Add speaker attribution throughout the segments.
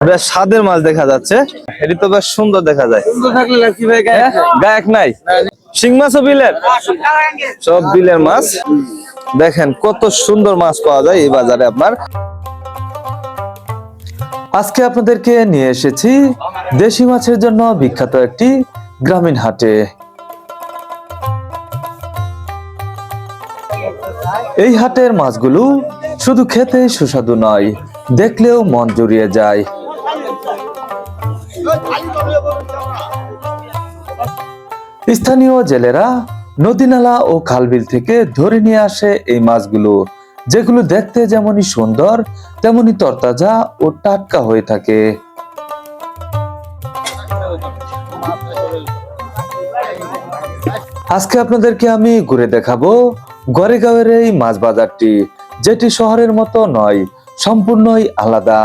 Speaker 1: বেশ স্বাদের মাছ দেখা যাচ্ছে। এটি তো বেশ সুন্দর দেখা যায়। হ্যাঁ? গায়ক নাই। শিং মাছও বিলের? সব বিলের মাছ। দেখেন কত সুন্দর মাছ পাওয়া যায় এই বাজারে আপনার। আজকে আপনাদেরকে নিয়ে এসেছি দেশি মাছের জন্য বিখ্যাত একটি গ্রামীণ হাটে। এই হাটের মাছগুলো শুধু খেতে সুস্বাদু নয় দেখলেও মন জুড়িয়ে যায়। স্থানীয় জেলেরা নদীনালা ও খালবিল থেকে ধরে নিয়ে আসে এই মাছগুলো, যেগুলো দেখতে যেমনই সুন্দর তেমনি তরতাজা ও টাটকা হয়ে থাকে। আজকে আপনাদেরকে আমি ঘুরে দেখাবো গড়েগাঁওয়ের এই মাছ বাজারটি, যেটি শহরের মতো নয়, সম্পূর্ণই আলাদা।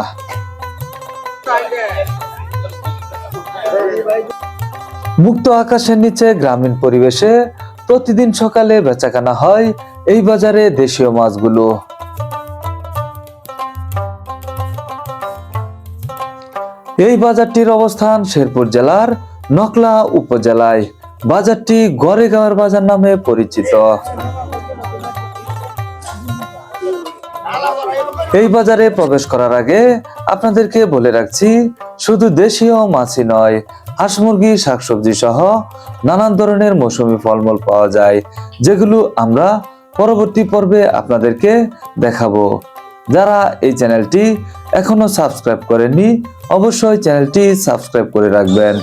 Speaker 1: মুক্ত আকাশের নিচে গ্রামীণ পরিবেশে প্রতিদিন সকালে বেচাকেনা হয় এই বাজারে দেশীয় মাছগুলো। এই বাজারটির অবস্থান শেরপুর জেলার নকলা উপজেলায়। বাজারটি গড়েগাঁওয়ের বাজার নামে পরিচিত। এই বাজারে প্রবেশ করার আগে আপনাদেরকে বলে রাখছি, শুধু দেশীয় মাছই নয় হাঁস মুরগি, শাকসবজি সহ নানান ধরনের মৌসুমী ফলমূল পাওয়া যায়, যেগুলো আমরা পরবর্তী পর্বে আপনাদেরকে দেখাবো। যারা এই চ্যানেলটি এখনও সাবস্ক্রাইব করেননি, অবশ্যই চ্যানেলটি সাবস্ক্রাইব করে রাখবেন।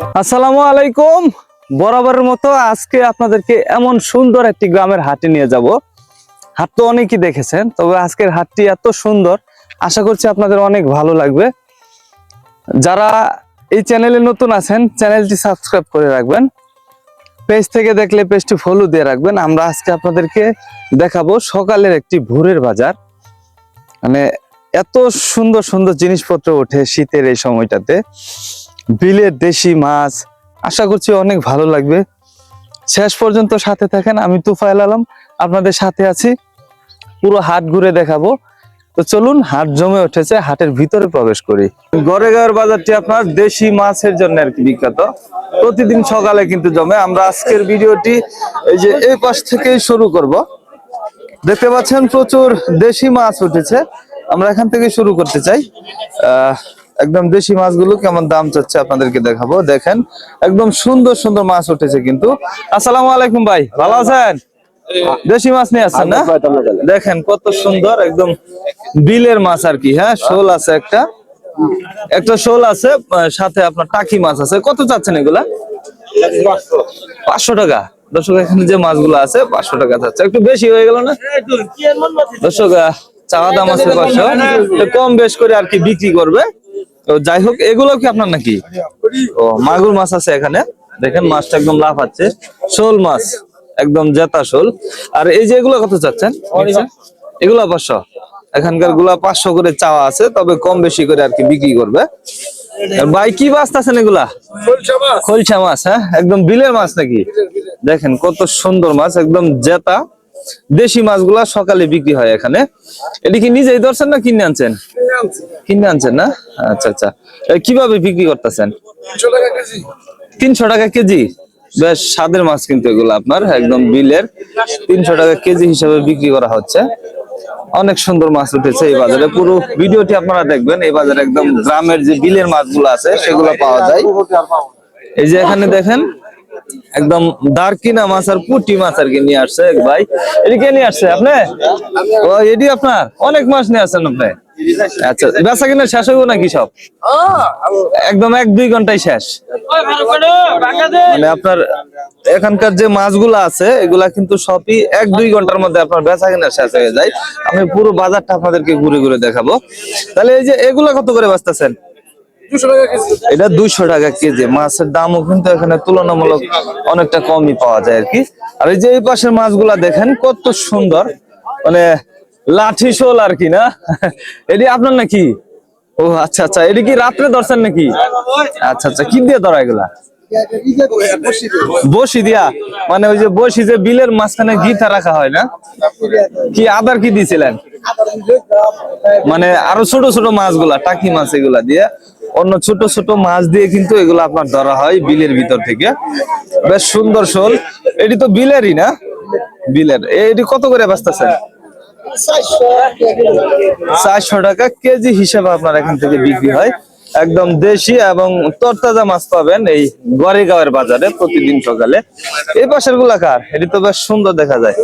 Speaker 1: আসসালামু আলাইকুম। বরাবরের মতো আজকে আপনাদেরকে এমন সুন্দর একটি গ্রামের হাটে নিয়ে যাব। হাট তো অনেকই দেখেছেন, তবে আজকের হাটটি এত সুন্দর, আশা করছি আপনাদের অনেক ভালো লাগবে। যারা এই চ্যানেলে নতুন আছেন, চ্যানেলটি সাবস্ক্রাইব করে রাখবেন। পেজ থেকে দেখলে পেজটি ফলো দিয়ে রাখবেন। আমরা আজকে আপনাদেরকে দেখাবো সকালের একটি ভোরের বাজার। মানে এত সুন্দর সুন্দর জিনিসপত্র ওঠে শীতের এই সময়টাতে। বিলের দেশি মাছ। আশা করছি অনেক ভালো লাগবে। শেষ পর্যন্ত সাথে থাকেন, আমি তুফাইল আলম, আপনাদের সাথে আছি। পুরো হাট ঘুরে দেখাবো। তো চলুন, হাট জমে উঠেছে, হাটের ভিতরে প্রবেশ করি। গড়েগাঁওয়ের বাজারটি আপনার দেশি মাছের জন্য আর কি বিখ্যাত। প্রতিদিন সকালে কিন্তু জমে। আমরা আজকের ভিডিওটি এই যে এই পাশ থেকেই শুরু করব। দেখতে পাচ্ছেন, প্রচুর দেশি মাছ উঠেছে। আমরা এখান থেকে শুরু করতে চাই। আহ একদম দেশি মাছগুলো কেমন দাম চাচ্ছে আপনাদেরকে দেখাবো। দেখেন একদম সুন্দর সুন্দর মাছ উঠেছে কিন্তু। আসসালামু আলাইকুম ভাই ভালো আছেন? দেশি মাছ নিয়ে আসছেন না? দেখেন কত সুন্দর একদম বিলের মাছ আর কি হ্যাঁ? শোল আছে একটা। একটা শোল আছে সাথে আপনার টাকি মাছ আছে। কত চাচ্ছেন এগুলা? পাঁচশো টাকা। দর্শক এখানে যে মাছগুলো আছে পাঁচশো টাকা চাচ্ছে। একটু বেশি হয়ে গেল না? দর্শক চাওয়া দাম আছে পাঁচশো। কম বেশ করে আর কি বিক্রি করবে। তো যাই হোক এগুলো কি আপনার নাকি? ও মাগুর মাছ আছে এখানে। দেখেন মাছটা একদম লাফাচ্ছে শোল মাছ একদম জেতা শোল। আর এই যে এগুলো কত চাচ্ছেন? এগুলো পাঁচশো। এখানকারগুলা পাঁচশো করে চাওয়া আছে তবে কম বেশি করে আর কি বিক্রি করবে। ভাই কি মাছ আছেন এগুলা? খলসা মাছ হ্যাঁ? একদম বিলের মাছ নাকি? দেখেন কত সুন্দর মাছ একদম জেতা। দেশি মাছগুলা সকালে বিক্রি হয় এখানে। এটি কি নিজেই ধরছেন না কিনে আনছেন? কিনে আনছেন না? আচ্ছা আচ্ছা। কীভাবে বিক্রি করতেছেন? তিনশো টাকা কেজি? বেশ স্বাদের মাছ কিন্তু এগুলো আপনার একদম বিলের। তিনশো টাকা কেজি হিসাবে বিক্রি করা হচ্ছে। অনেক সুন্দর মাছ উঠেছে এই বাজারে। পুরো ভিডিওটি আপনারা দেখবেন এই বাজারে একদম গ্রামের যে বিলের মাছগুলো আছে সেগুলো পাওয়া যায়। এই যে এখানে দেখেন একদম দারকিনা মাছ আর পুটি মাছ আর কি নিয়ে আসছে ভাই। এটি কে নিয়ে আসছে আপনি? ও এটি আপনার? অনেক মাছ নিয়ে আসছেন আপনি? আচ্ছা বেচা কিনা শেষ হইব নাকি সব? একদম এক দুই ঘন্টায় শেষ। মানে আপনার এখানকার যে মাছগুলো আছে এগুলা কিন্তু সবই এক দুই ঘণ্টার মধ্যে আপনার বেচা কিনা শেষ হয়ে যায়। আমি পুরো বাজারটা আপনাদেরকে ঘুরে ঘুরে দেখাবো। তাহলে এই যে এগুলা কত করে বেচতেছেন? এটা দুইশো টাকা কেজি। মাছের দামও কিন্তু এখানে তুলনামূলক অনেকটা কমই পাওয়া যায় আর কি। আর এই যে এই পাশের মাছগুলা দেখেন, কত সুন্দর। মানে লাঠি শোল আর কি, না? এটি আপনার নাকি? ও আচ্ছা আচ্ছা। এটি কি রাত্রে ধরছেন নাকি? আচ্ছা আচ্ছা। কি দিয়ে ধরা এগুলা? বসি দিয়া? মানে ওই যে বসি যে বিলের মাঝখানে গিটা রাখা হয় না? কি আদার কি দিয়েছিলেন মানে আরও ছোট ছোট মাছগুলা, টাকি মাছ এগুলা দিয়ে, অন্য ছোট ছোট মাছ দিয়ে কিন্তু এগুলো আপনার ধরা হয় বিলের ভিতর থেকে। বেশ সুন্দর শোল। এটি তো বিলেরই না? বিলের। এটি কত করে বাঁচতেছেন? চারশো টাকা কেজি হিসেবে আপনার এখান থেকে বিক্রি হয়। একদম দেশি এবং তরতাজা মাছ পাবেন এই গড়েগাঁওয়ের বাজারে প্রতিদিন সকালে। এই পাশেরগুলা কার? এটি তো বেশ সুন্দর দেখা যায়।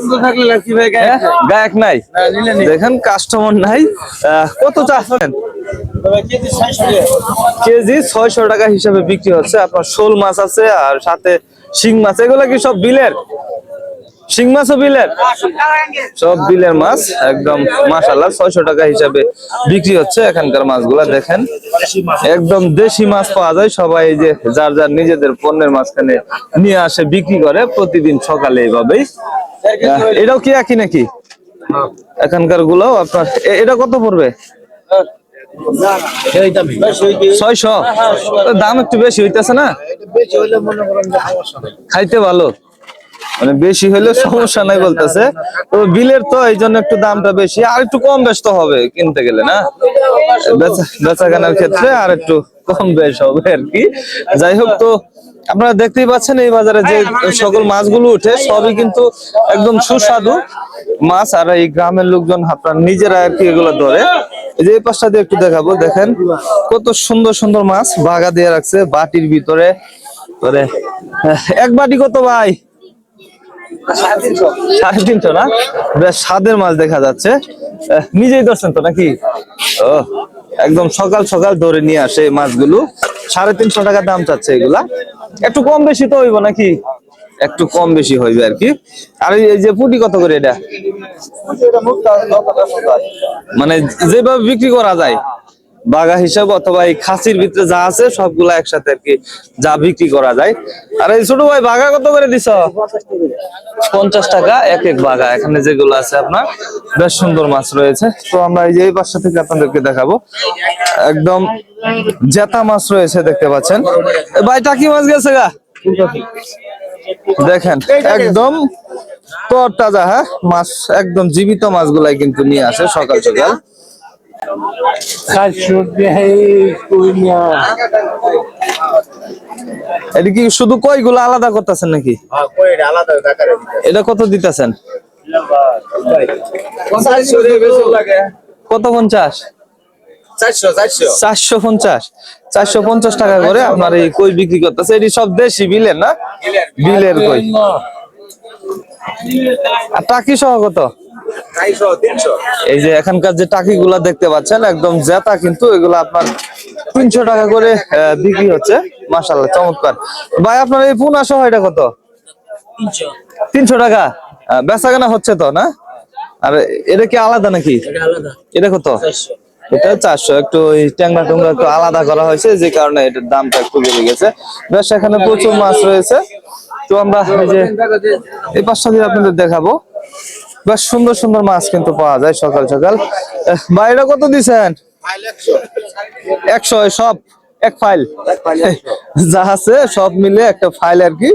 Speaker 1: হ্যাঁ? গায়ক নাই। দেখেন কাস্টমার নাই। আহ, কত চাচ্ছেন কেজি ছয়শো টাকা হিসাবে বিক্রি হচ্ছে। আপনার শোল মাছ আছে আর সাথে শিং মাছ। এগুলো কি সব বিলের? শিং মাছও বিলের? সব বিলের মাছ, একদম মাশাল্লাহ ছয়শো টাকা হিসাবে বিক্রি হচ্ছে এখানকার মাছগুলা, দেখেন। একদম দেশি মাছ পাওয়া যায়, সবাই যে যার যার নিজেদের পণ্যের মাঝখানে নিয়ে আসে, বিক্রি করে, প্রতিদিন সকালে এইভাবেই। এটাও কি একই নাকি? এখানকারগুলো আপনার এটা কত পড়বে? ছয়শো? দাম একটু বেশি হইতেছে না? খাইতে ভালো। মানে বেশি হলে সমস্যা নাই বলতেছে। তো বিলের তো এই জন্য একটু দামটা বেশি। আর একটু কম বেশ তো হবে কিনতে গেলে না? বেচা- কেনার ক্ষেত্রে আর একটু কম বেশ হবে আর কি। যাই হোক তো আপনারা দেখতেই পাচ্ছেন এই বাজারে যে সকল মাছগুলো উঠে সবই কিন্তু একদম সুস্বাদু মাছ। আর এই গ্রামের লোকজন আপনার নিজেরা আর কি এগুলো ধরে। এই যে এই পাশটা দিয়ে একটু দেখাবো দেখেন কত সুন্দর সুন্দর মাছ বাগা দিয়ে রাখছে বাটির ভিতরে। করে এক বাটি কত ভাই? সাড়ে তিনশো। না? বেশ স্বাদের মাছ দেখা যাচ্ছে। নিজেই ধরছেন তো নাকি? ও একদম সকাল সকাল ধরে নিয়ে আসে এই মাছগুলো। সাড়ে তিনশো টাকা দাম চাচ্ছে এগুলা। একটু কম বেশি তো হইব নাকি? একটু কম বেশি হইবে আর কি। আর এই যে পুটি কত করে এটা? মানে যেভাবে বিক্রি করা যায়। বাগা হিসাব অথবা এই খাসির ভিতরে যা আছে সবগুলা একসাথে আর কি যা বিক্রি করা যায়। আর এই ছোট ভাই বাগা কত করে দিছ? পঞ্চাশ টাকা, এক এক বাগা এখানে যেগুলো আছে আপনার, বেশ সুন্দর মাছ রয়েছে। তো আমরা এই যে এই থেকে আপনাদেরকে দেখাবো। একদম জেতা মাছ রয়েছে দেখতে পাচ্ছেন। ভাই, টাকি মাছ গেছে গা? দেখেন, একদম তরতাজা হ্যাঁ? মাছ, একদম জীবিত মাছগুলাই কিন্তু নিয়ে আসে সকাল সকাল। এটা কি শুধু কইগুলো আলাদা করতেছেন নাকি? এটা কত দিতেছেন? কত পঞ্চাশ? চারশো পঞ্চাশ। চারশো পঞ্চাশ টাকা করে আপনার এই কই বিক্রি করতেছে। এটি সব দেশি বিলের না? বিলের কই। আর টাকি সহ কত? এই যে এখানকার যে টাকি গুলা দেখতে পাচ্ছেন একদম জেতা কিন্তু এগুলো আপনার তিনশো টাকা করে আহ, বিক্রি হচ্ছে। মাসাল্লাহ চমৎকার। ভাই আপনার এই পুনা সহ এটা কত? তিনশো। টাকা? আহ, বেচা কেনা হচ্ছে তো না? আর এটা কি আলাদা নাকি? এটা কত? এটা চারশো। একটু ওই ট্যাংরা টুংরা একটু আলাদা করা হয়েছে যে কারণে এটার দামটা একটু বেড়ে গেছে। বেশ এখানে প্রচুর মাছ রয়েছে। তো আমরা এই যে এই পাঁচটা দিয়ে আপনাদের দেখাবো। বেশ সুন্দর সুন্দর মাছ কিন্তু পাওয়া যায় সকাল সকাল। এটা কত দিছেন? একশো সব? এক ফাইল? যা আছে সব মিলে একটা ফাইল আর কি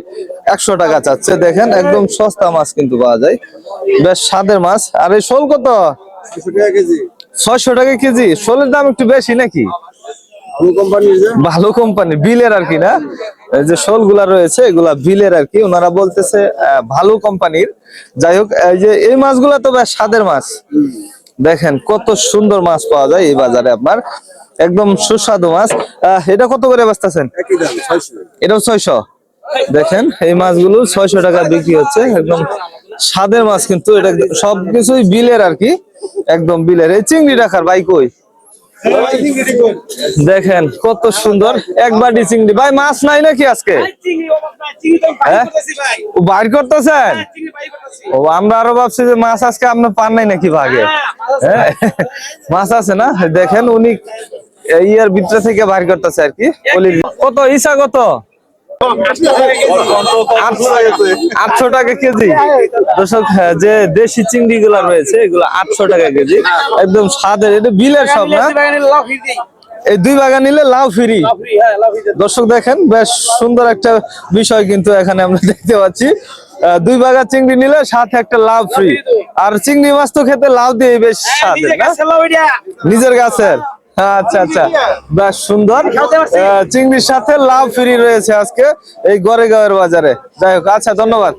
Speaker 1: একশো টাকা চাচ্ছে। দেখেন একদম সস্তা মাছ কিন্তু পাওয়া যায়। বেশ স্বাদের মাছ। আর এই শোল কত? ছয়শো টাকা কেজি? শোলের দাম একটু বেশি নাকি? ভালো কোম্পানি বিলের আর কি না? এই যে শোলগুলা রয়েছে এগুলা বিলের আর কি। ওনারা বলতেছে ভালো কোম্পানির যাই হোক এই যে এই মাছগুলা তো বেশ স্বাদের মাছ। দেখেন কত সুন্দর মাছ পাওয়া যায় এই বাজারে আপনার। একদম সুস্বাদু মাছ। আহ, এটা কত করে বাঁচতেছেন? এটাও ছয়শো। দেখেন এই মাছগুলো ছয়শো টাকা বিক্রি হচ্ছে। একদম স্বাদের মাছ কিন্তু এটা সবকিছুই বিলের আর কি। একদম বিলের। এই চিংড়ি রাখার ভাই কই? দেখেন কত সুন্দর। একবার চিংড়ি। ভাই মাছ নাই নাকি আজকে? হ্যাঁ? বাইর করতেছেন? ও আমরা আরও ভাবছি যে মাছ আজকে আপনার পান নাই নাকি ভাগে? হ্যাঁ মাছ আছে। না? দেখেন উনি ইয়ার ভিতরে থেকে বাইর করতেছে আর কি। কত? ইসা কত? আটশো টাকা কেজি। দর্শক হ্যাঁ, যে দেশি চিংড়ি গুলা রয়েছে এগুলো আটশো টাকা কেজি। একদম স্বাদের এটা বিলের সব না? এই দুই বাগান নিলে লাউ ফ্রি। দর্শক দেখেন বেশ সুন্দর একটা বিষয় কিন্তু এখানে আমরা দেখতে পাচ্ছি। দুই বাগা চিংড়ি নিলে সাথে একটা লাউ ফ্রি। আর চিংড়ি মাছ তো খেতে লাউ দিয়ে বেশ স্বাদের না? নিজের গাছের আচ্ছা আচ্ছা। বেশ সুন্দর। চিংড়ির সাথে লাভ ফ্রি রয়েছে আজকে এই গড়েগাঁওয়ের বাজারে। যাই হোক আচ্ছা ধন্যবাদ।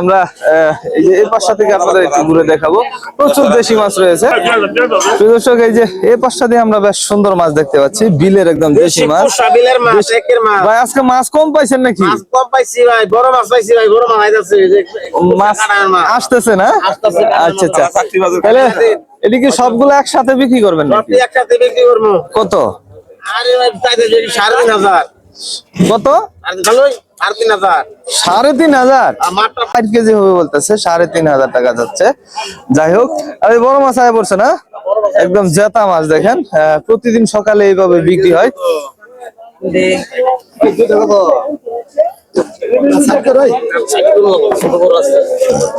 Speaker 1: আমরা এই যে এই পাশটা থেকে আপনাদের একটু ঘুরে দেখাবো। প্রচুর দেশি মাছ রয়েছে। দর্শক এই যে এই পাশটা দিয়ে আমরা বেশ সুন্দর মাছ দেখতে পাচ্ছি। বিলের একদম দেশি মাছ। ভাই আজকে মাছ কম পাইছেন নাকি?
Speaker 2: কম পাইছি ভাই বড় মাছ পাইছি ভাই বড় মাছ
Speaker 1: আসতেছে না? আচ্ছা আচ্ছা। তাহলে এটি কি সবগুলো একসাথে বিক্রি করবেন নাকি?
Speaker 2: একসাথে বিক্রি করব।
Speaker 1: কত?
Speaker 2: আরে ভাই তাইতে যদি সাড়ে তিন হাজার।
Speaker 1: কত?
Speaker 2: আর ভালোই সাড়ে তিন হাজার।
Speaker 1: ষাট কেজি হবে বলতেছে সাড়ে তিন হাজার টাকা যাচ্ছে। যাই হোক আর এই বড় মাছ আয় পড়ছে না? একদম জেতা মাছ দেখেন। প্রতিদিন সকালে এইভাবে বিক্রি হয়।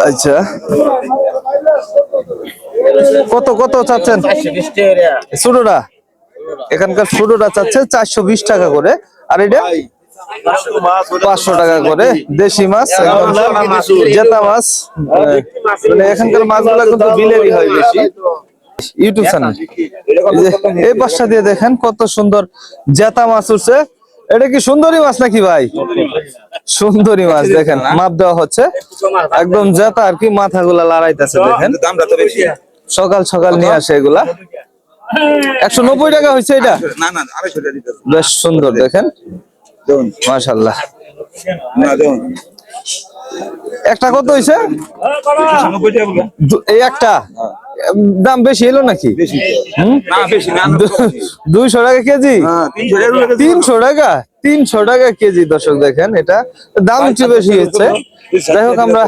Speaker 1: আচ্ছা। কত কত চাচ্ছেন? ছোটটা এখানকার ছোটটা চাচ্ছে চারশো বিশ টাকা করে। আর এটা? পাঁচশো টাকা করে। দেশি মাছ জেতা মাছ। মানে এখানকার মাছগুলো কিন্তু বিলেরই হয় বেশি। ইউটিউব চ্যানেল এই পাশটা দিয়ে দেখেন কত সুন্দর জেতা মাছ উঠছে। এটা কি সুন্দরী মাছ নাকি ভাই? সুন্দরী মাছ, দেখেন, মাপ দেওয়া হচ্ছে। একদম জেতা আর কি মাথাগুলা লড়াইতেছে, দেখেন।
Speaker 3: দামটা তো বেশি।
Speaker 1: সকাল সকাল নিয়ে আসে এগুলা। একশো নব্বই টাকা হয়েছে এটা। বেশ সুন্দর দেখেন।
Speaker 3: না
Speaker 1: একটা কত হয়েছে? এই একটা? দাম বেশি এলো নাকি? দুইশো টাকা কেজি?
Speaker 3: তিনশো টাকা কেজি।
Speaker 1: তিনশো টাকা? তিনশো টাকা কেজি দর্শক দেখেন এটা। দাম একটু বেশি হচ্ছে যাই হোক আমরা